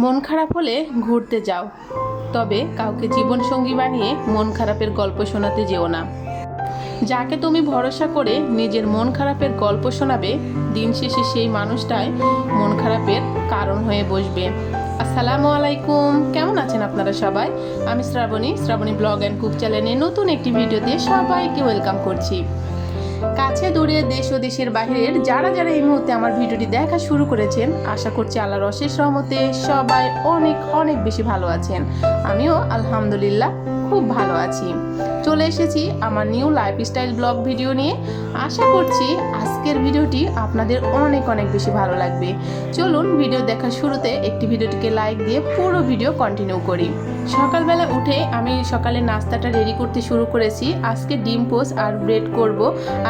মন খারাপ হলে ঘুরতে যাও। তবে কাউকে জীবনসঙ্গী বানিয়ে মন খারাপের গল্প শোনাতে যেও না। যাকে তুমি ভরসা করে নিজের মন খারাপের গল্প শোনাবে, দিন শেষে সেই মানুষটাই মন খারাপের কারণ হয়ে বসবে। আসসালামু আলাইকুম। কেমন আছেন আপনারা সবাই? আমি Shraboni Shraboni blog and cook চ্যানেলে নতুন একটি ভিডিওতে সবাইকে ওয়েলকাম করছি। কাছে, দূরে, দেশ ও দেশের বাইরের যারা যারা এই মুহূর্তে আমার ভিডিওটি দেখা শুরু করেছেন, আশা করছি আল্লাহর অশেষ রহমতে সবাই অনেক অনেক বেশি ভালো আছেন। আমিও আলহামদুলিল্লাহ খুব ভালো আছি। চলে এসেছি আমার নিউ লাইফস্টাইল ব্লগ ভিডিও নিয়ে। আশা করছি আজকের ভিডিওটি আপনাদের অনেক অনেক বেশি ভালো লাগবে। চলুন ভিডিও দেখার শুরুতে একটি ভিডিওটিকে লাইক দিয়ে পুরো ভিডিও কন্টিনিউ করি। সকালবেলা উঠে আমি সকালে নাস্তাটা রেডি করতে শুরু করেছি। আজকে ডিম পোস্ট আর ব্রেড করব।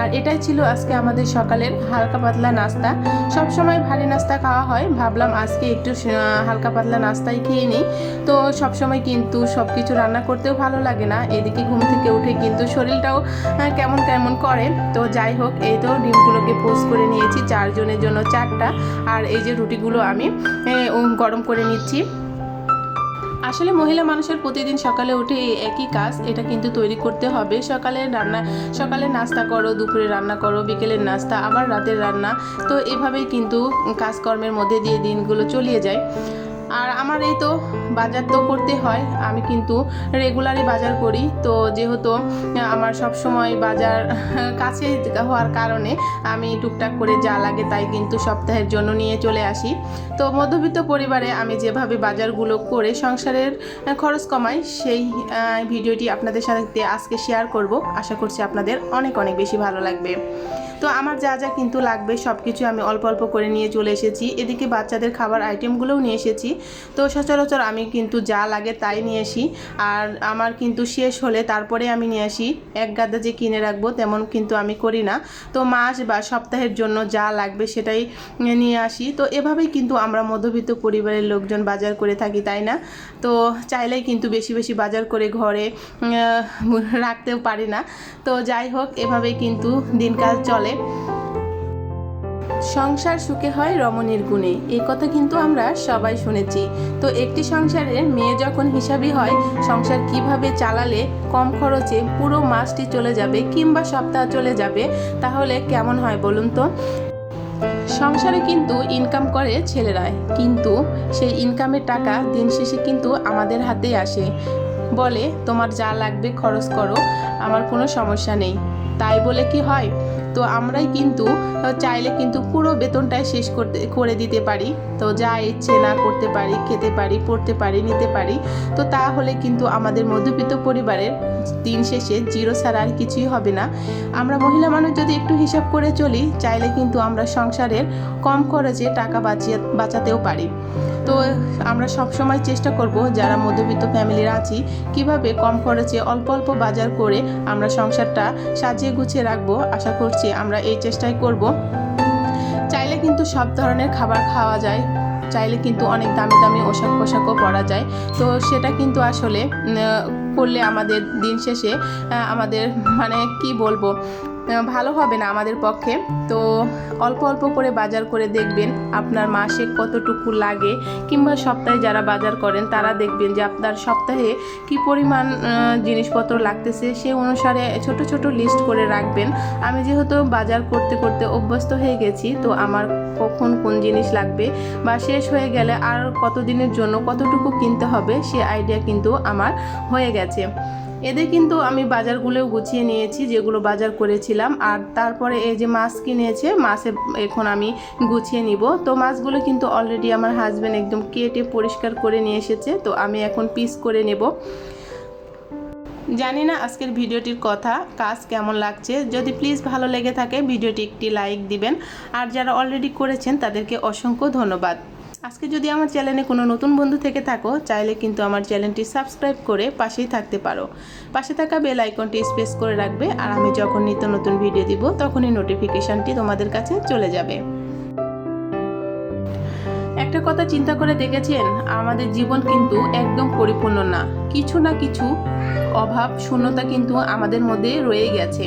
আর এটাই ছিল আজকে আমাদের সকালের হালকা পাতলা নাস্তা। সব সময় ভারী নাস্তা খাওয়া হয়। ভাবলাম আজকে একটু হালকা পাতলা নাস্তাই খেয়ে নিই। তো সব সময় কিন্তু সব কিছু রান্না করতেও ভালো লাগে না। এদিকে ঘুম থেকে উঠে কিন্তু শরীরটাও কেমন কেমন করে। তো যাই হোক, এই তো ডিমগুলোকে পোস্ট করে নিয়েছি। চারজনের জন্য চারটা। আর এই যে রুটিগুলো আমি গরম করে নিচ্ছি। আসলে মহিলা মানুষের প্রতিদিন সকালে উঠে এই একই কাজ, এটা কিন্তু তৈরি করতে হবে। সকালে রান্না, সকালে নাস্তা করো, দুপুরে রান্না করো, বিকেলের নাস্তা, আবার রাতের রান্না। তো এভাবেই কিন্তু কাজকর্মের মধ্যে দিয়ে দিনগুলো চলিয়ে যায়। আর আমার এই তো বাজার তো করতে হয়, আমি কিন্তু রেগুলারই বাজার করি। তো যেহেতু আমার সব সময় বাজার কাছে হওয়ার কারণে আমি টুকটাক করে যা লাগে তাই কিন্তু সপ্তাহের জন্য নিয়ে চলে আসি। তো মধ্যবিত্ত পরিবারে আমি যেভাবে বাজারগুলো করে সংসারের খরচ কমাই, সেই ভিডিওটি আপনাদের সাথে আজকে শেয়ার করব। আশা করছি আপনাদের অনেক অনেক বেশি ভালো লাগবে। তো আমার যা যা কিন্তু লাগবে সব কিছু আমি অল্প অল্প করে নিয়ে চলে এসেছি। এদিকে বাচ্চাদের খাবার আইটেমগুলোও নিয়ে এসেছি। তো সচরাচর আমি কিন্তু যা লাগে তাই নিয়ে আসি। আর আমার কিন্তু শেষ হলে তারপরে আমি নিয়ে আসি। এক গাদা যে কিনে রাখব তেমন কিন্তু আমি করি না। তো মাস বা সপ্তাহের জন্য যা লাগবে সেটাই নিয়ে আসি। তো এভাবেই কিন্তু আমরা মধ্যবিত্ত পরিবারের লোকজন বাজার করে থাকি, তাই না? তো চাইলেই কিন্তু বেশি বেশি বাজার করে ঘরে রাখতেও পারি না। তো যাই হোক, এভাবেই কিন্তু দিনকাল চলে। সংসার সুখে হয় রমণীর গুণে। এই কথা কিন্তু আমরা সবাই শুনেছি। তো একটি সংসারের মেয়ে যখন হিসাবই হয়, সংসার কীভাবে চালালে কম খরচে পুরো মাসটি চলে যাবে কিংবা সপ্তাহ চলে যাবে, তাহলে কেমন হয় বলুন তো? সংসারে কিন্তু ইনকাম করে ছেলেরাই কিন্তু সেই ইনকামের টাকা দিন শেষে কিন্তু আমাদের হাতেই আসে। বলে, তোমার যা লাগবে খরচ করো, আমার কোনো সমস্যা নেই। তাই বলে কি হয়? তো আমরাই কিন্তু চাইলে কিন্তু পুরো বেতনটাই শেষ করতে, করে দিতে পারি। তো যা ইচ্ছে না করতে পারি, খেতে পারি, পড়তে পারি, নিতে পারি। তো তাহলে কিন্তু আমাদের মধ্যবিত্ত পরিবারের দিন শেষে জিরো ছাড়া আর কিছুই হবে না। আমরা মহিলা মানুষ যদি একটু হিসাব করে চলি, চাইলে কিন্তু আমরা সংসারের কম খরচে টাকা বাঁচিয়ে, বাঁচাতেও পারি। তো আমরা সব সময় চেষ্টা করব যারা মধ্যবিত্ত ফ্যামিলির আছি, কীভাবে কম খরচে অল্প অল্প বাজার করে আমরা সংসারটা সাজিয়ে গুছিয়ে রাখব, আশা করছি আমরা এই চেষ্টাই করব। চাইলে কিন্তু সব ধরনের খাবার খাওয়া যায়, চাইলে কিন্তু অনেক দামি দামি পোশাক পোশাকও পরা যায়। তো সেটা কিন্তু আসলে করলে আমাদের দিন শেষে আমাদের মানে কি বলব ভালো হবে না আমাদের পক্ষে। তো অল্প অল্প করে বাজার করে দেখবেন আপনার মাসে কতটুকু লাগে, কিংবা সপ্তাহে যারা বাজার করেন তারা দেখবেন যে আপনার সপ্তাহে কি পরিমাণ জিনিসপত্র লাগতেছে সে অনুসারে ছোট ছোট লিস্ট করে রাখবেন। আমি যেহেতু বাজার করতে করতে অভ্যস্ত হয়ে গেছি, তো আমার কখন কোন জিনিস লাগবে বা শেষ হয়ে গেলে আর কতদিনের জন্য কতটুকু কিনতে হবে সে আইডিয়া কিন্তু আমার হয়ে গেছে। এদের কিন্তু আমি বাজারগুলোও গুছিয়ে নিয়েছি, যেগুলো বাজার করেছিলাম। আর তারপরে এই যে মাছ কিনেছে, মাছে এখন আমি গুছিয়ে নিব। তো মাছগুলো কিন্তু অলরেডি আমার হাজব্যান্ড একদম কেটে পরিষ্কার করে নিয়ে এসেছে, তো আমি এখন পিস করে নেব। জানি না আজকের ভিডিওটির কথা, কাজ কেমন লাগছে। যদি প্লিজ ভালো লেগে থাকে, ভিডিওটি একটি লাইক দিবেন। আর যারা অলরেডি করেছেন, তাদেরকে অসংখ্য ধন্যবাদ। আজকে যদি আমার চ্যানেলে কোনো নতুন বন্ধু থেকে থাকো, চাইলে কিন্তু আমার চ্যানেলটি সাবস্ক্রাইব করে পাশেই থাকতে পারো। পাশে থাকা বেল আইকনটি স্পেস করে রাখবে, আর আমি যখন নিত্য নতুন ভিডিও দিব, তখনই নোটিফিকেশানটি তোমাদের কাছে চলে যাবে। একটা কথা চিন্তা করে দেখেছেন, আমাদের জীবন কিন্তু একদম পরিপূর্ণ না। কিছু না কিছু অভাব, শূন্যতা কিন্তু আমাদের মধ্যে রয়ে গেছে।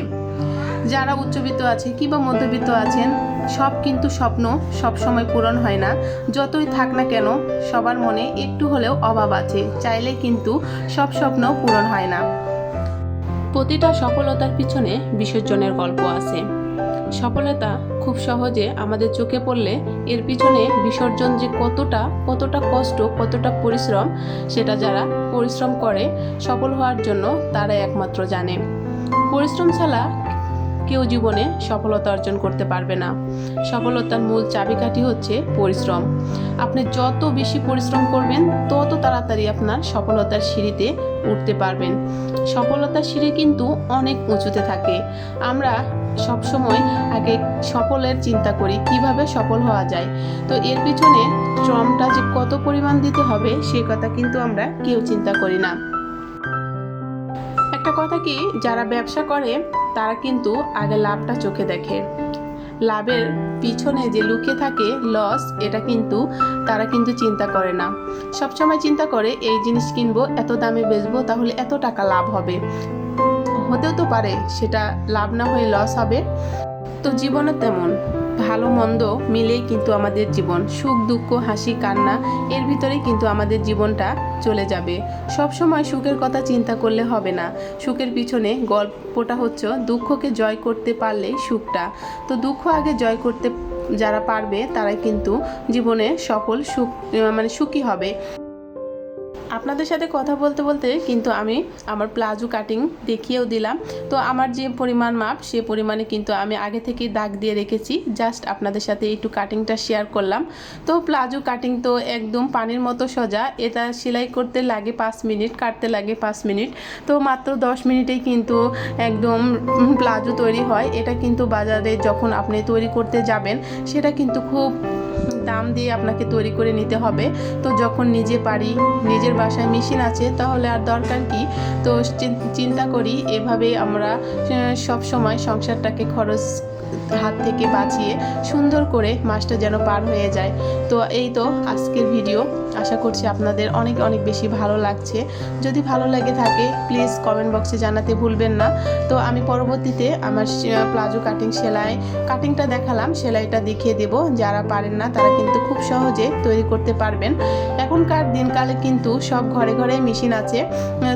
যারা উচ্চবিত্ত আছে কিংবা মধ্যবিত্ত আছেন সব কিন্তু স্বপ্ন সব সময় পূরণ হয় না। যতই থাক না কেন, সবার মনে একটু হলেও অভাব আছে। চাইলে কিন্তু সব স্বপ্ন পূরণ হয় না। প্রতিটা সফলতার পিছনে বিসর্জনের গল্প আছে। সফলতা খুব সহজে আমাদের চোখে পড়লে এর পিছনে বিসর্জন যে কতটা কতটা কষ্ট, কতটা পরিশ্রম, সেটা যারা পরিশ্রম করে সফল হওয়ার জন্য তারাই একমাত্র জানে। পরিশ্রম ছাড়া কেউ জীবনে সফলতা অর্জন করতে পারবে না। সফলতার মূল চাবিকাঠি হচ্ছে পরিশ্রম। আপনি যত বেশি পরিশ্রম করবেন, তত তাড়াতাড়ি আপনার সফলতার সিঁড়িতে উঠতে পারবেন। সফলতার সিঁড়ি কিন্তু অনেক উঁচুতে থাকে। আমরা সবসময় আগে সফলের চিন্তা করি, কীভাবে সফল হওয়া যায়। তো এর পিছনে শ্রমটা যে কত পরিমাণ দিতে হবে, সে কথা কিন্তু আমরা কেউ চিন্তা করি না। একটা কথা কি, যারা ব্যবসা করে, তারা কিন্তু আগে লাভটা চোখে দেখে। লাভের পিছনে যে লুকিয়ে থাকে লস এটা কিন্তু তারা কিন্তু চিন্তা করে না। সবসময় চিন্তা করে, এই জিনিস কিনবো, এত দামে বেচবো, তাহলে এত টাকা লাভ হবে। হতেও তো পারে, সেটা লাভ না হয়ে লস হবে। তো জীবনে তেমন। ভালো, মন্দ মিলেই কিন্তু আমাদের জীবন। সুখ, দুঃখ, হাসি, কান্না, এর ভিতরেই কিন্তু আমাদের জীবনটা চলে যাবে। সব সময় সুখের কথা চিন্তা করলে হবে না। সুখের পিছনে গল্পটা হচ্ছে দুঃখকে জয় করতে পারলেই সুখটা। তো দুঃখ আগে জয় করতে যারা পারবে, তারাই কিন্তু জীবনে সফল সুখ মানে সুখী হবে। আপনাদের সাথে কথা বলতে বলতে কিন্তু আমি আমার প্লাজো কাটিং দেখিয়েও দিলাম। তো আমার যে পরিমাণ মাপ, সে পরিমাণে কিন্তু আমি আগে থেকেই দাগ দিয়ে রেখেছি। জাস্ট আপনাদের সাথে একটু কাটিংটা শেয়ার করলাম। তো প্লাজো কাটিং তো একদম পানির মতো সোজা। এটা সেলাই করতে লাগে পাঁচ মিনিট, কাটতে লাগে পাঁচ মিনিট। তো মাত্র দশ মিনিটেই কিন্তু একদম প্লাজো তৈরি হয়। এটা কিন্তু বাজারে যখন আপনি তৈরি করতে যাবেন, সেটা কিন্তু খুব দাম দিয়ে আপনাকে তৈরি করে নিতে হবে। তো যখন নিজে পারি নিজের বাসায় মেশিন আছে, তাহলে আর দরকার কি? তো চিন- চিন্তা করি, এভাবে আমরা সব সময় সংসারটাকে খরচ হাত থেকে বাঁচিয়ে সুন্দর করে মাসটা যেন পার হয়ে যায়। তো এই তো আজকের ভিডিও। আশা করছি আপনাদের অনেক অনেক বেশি ভালো লাগছে। যদি ভালো লেগে থাকে প্লিজ কমেন্ট বক্সে জানাতে ভুলবেন না। তো আমি পরবর্তীতে আমার প্লাজো কাটিং সেলাই কাটিংটা দেখালাম, সেলাইটা দেখিয়ে দেব। যারা পারেন না, তারা কিন্তু খুব সহজে তৈরি করতে পারবেন। এখনকার দিনকালে কিন্তু সব ঘরে ঘরে মেশিন আছে।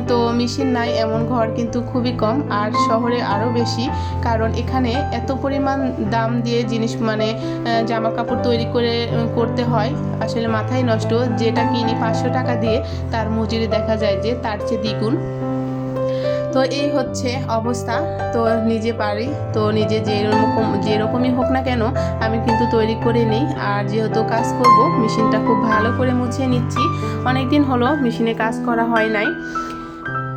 তো মেশিন নাই, এমন ঘর কিন্তু খুবই কম, আর শহরে আরও বেশি। কারণ এখানে এত পরিমাণ দাম দিয়ে জিনিস মানে জামা কাপড় তৈরি করে, করতে হয়। আসলে মাথায় নষ্ট যেটা কিনি পাঁচশো টাকা দিয়ে, তার মজুরি দেখা যায় যে তার চেয়ে দ্বিগুণ। তো এই হচ্ছে অবস্থা। তো নিজে পারি, তো নিজে যেরকম যেরকমই হোক না কেন, আমি কিন্তু তৈরি করে নিই। আর যেহেতু কাজ করব, মেশিনটা খুব ভালো করে মুছিয়ে নিচ্ছি। অনেক দিন হলো মেশিনে কাজ করা হয় নাই।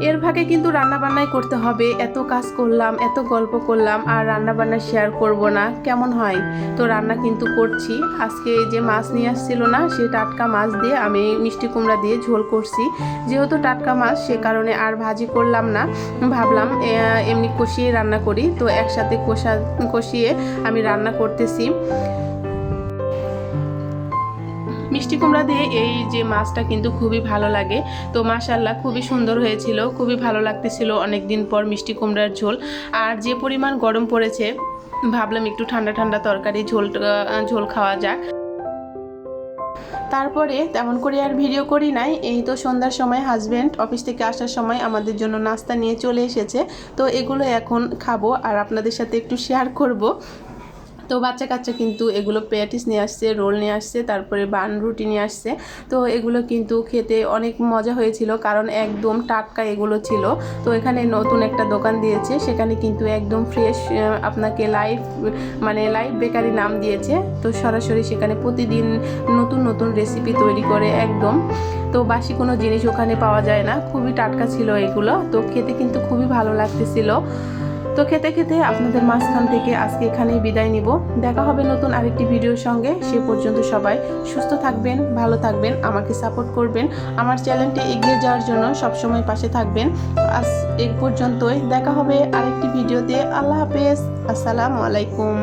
এর ভাগে কিন্তু রান্না বান্নাই করতে হবে। এত কাজ করলাম, এত গল্প করলাম, আর রান্না বান্না শেয়ার করব না। কেমন হয়? তো রান্না কিন্তু করছি। আজকে যে মাছ নিয়ে আসছিল না সেই টাটকা মাছ দিয়ে আমি মিষ্টি কুমড়া দিয়ে ঝোল করছি। যেহেতু টাটকা মাছ, সে কারণে আর ভাজি করলাম না। ভাবলাম এমনি কষিয়ে রান্না করি। তো একসাথে কষা, কষিয়ে আমি রান্না করতেছি। মিষ্টি কুমড়া দিয়ে এই যে মাছটা কিন্তু খুবই ভালো লাগে। তো মাশাল্লাহ খুবই সুন্দর হয়েছিল, খুবই ভালো লাগতেছিল অনেক দিন পর মিষ্টি কুমড়ার ঝোল। আর যে পরিমাণ গরম পড়েছে, ভাবলাম একটু ঠান্ডা ঠান্ডা তরকারি ঝোল ঝোল খাওয়া যাক। তারপরে তেমন করে আর ভিডিও করি নাই, এই তো সন্ধ্যার সময় হাজব্যান্ড অফিস থেকে আসার সময় আমাদের জন্য নাস্তা নিয়ে চলে এসেছে। তো এগুলো এখন খাব আর আপনাদের সাথে একটু শেয়ার করব। তো বাচ্চা কাচ্চা কিন্তু এগুলো প্যাটিস নিয়ে আসছে, রোল নিয়ে আসছে, তারপরে বান রুটি নিয়ে আসছে। তো এগুলো কিন্তু খেতে অনেক মজা হয়েছিল কারণ একদম টাটকা এগুলো ছিল। তো এখানে নতুন একটা দোকান দিয়েছে, সেখানে কিন্তু একদম ফ্রেশ আপনাকে লাইভ মানে লাইভ বেকারি নাম দিয়েছে। তো সরাসরি সেখানে প্রতিদিন নতুন নতুন রেসিপি তৈরি করে একদম। তো বাসি কোনো জিনিস ওখানে পাওয়া যায় না, খুবই টাটকা ছিল এগুলো। তো খেতে কিন্তু খুবই ভালো লাগতেছিল। তো খেতে খেতে আপনাদের মাঝখান থেকে আজকে এখানেই বিদায় নিব। দেখা হবে নতুন আরেকটি ভিডিওর সঙ্গে। সে পর্যন্ত সবাই সুস্থ থাকবেন, ভালো থাকবেন, আমাকে সাপোর্ট করবেন, আমার চ্যানেলটি এগিয়ে যাওয়ার জন্য সবসময় পাশে থাকবেন। আজ এই পর্যন্তই। দেখা হবে আরেকটি ভিডিওতে। আল্লাহ হাফেজ। আসসালামু আলাইকুম।